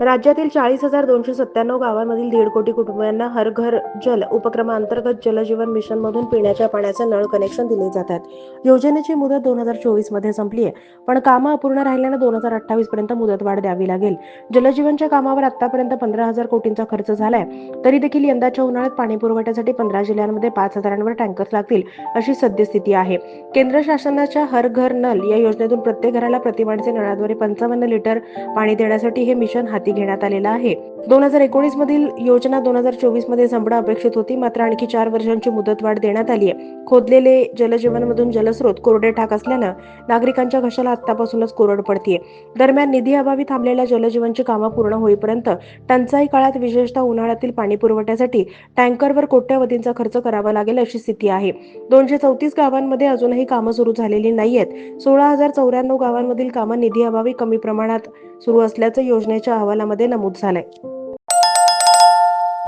राज्यातील चाळीस हजार दोनशे सत्त्याण्णव गावांमधील दीड कोटी कुटुंबांना हर घर जल उपक्रमाअंतर्गत जलजीवन मिशन मधून पिण्याच्या पाण्याचे नळ कनेक्शन दिले जातात. योजनेची मुदत दोन हजार चोवीसमध्ये संपली आहे. पण कामं अपूर्ण राहिल्यानं दोन हजार अठ्ठावीस पर्यंत मुदतवाढ द्यावी लागेल. जलजीवनच्या कामावर आतापर्यंत पंधरा हजार कोटींचा खर्च झालाय. तरी देखील यंदाच्या उन्हाळ्यात पाणी पुरवठ्यासाठी पंधरा जिल्ह्यांमध्ये पाच हजारांवर टँकर्स लागतील अशी सद्यस्थिती आहे. केंद्र शासनाच्या हर घर नल या योजनेतून प्रत्येक घराला प्रतिमाणचे नळाद्वारे पंचावन्न लिटर पाणी देण्यासाठी हे मिशन हाती घेण्यात आलेलं आहे. दोन हजार एकोणीस मधील योजना दोन हजार चोवीसमध्ये संपणं अपेक्षित होती. मात्र आणखी चार वर्षांची मुदतवाढ देण्यात आली आहे. खोदलेले जलजीवनमधून जलस्रोत कोरडे ठाक असल्यानं नागरिकांच्या घशाला आतापासूनच कोरड पडतीये. दरम्यान निधी अभावी थांबलेल्या जलजीवनची कामं पूर्ण होईपर्यंत टंचाई काळात विशेषतः उन्हाळ्यातील पाणी पुरवठ्यासाठी टँकरवर कोट्यवधींचा खर्च करावा लागेल अशी स्थिती आहे. दोनशे चौतीस गावांमध्ये अजूनही कामं सुरू झालेली नाहीयेत. सोळा हजार चौऱ्याण्णव गावांमधील कामं निधी अभावी कमी प्रमाणात सुरू असल्याचं योजनेच्या अहवालामध्ये नमूद झालंय.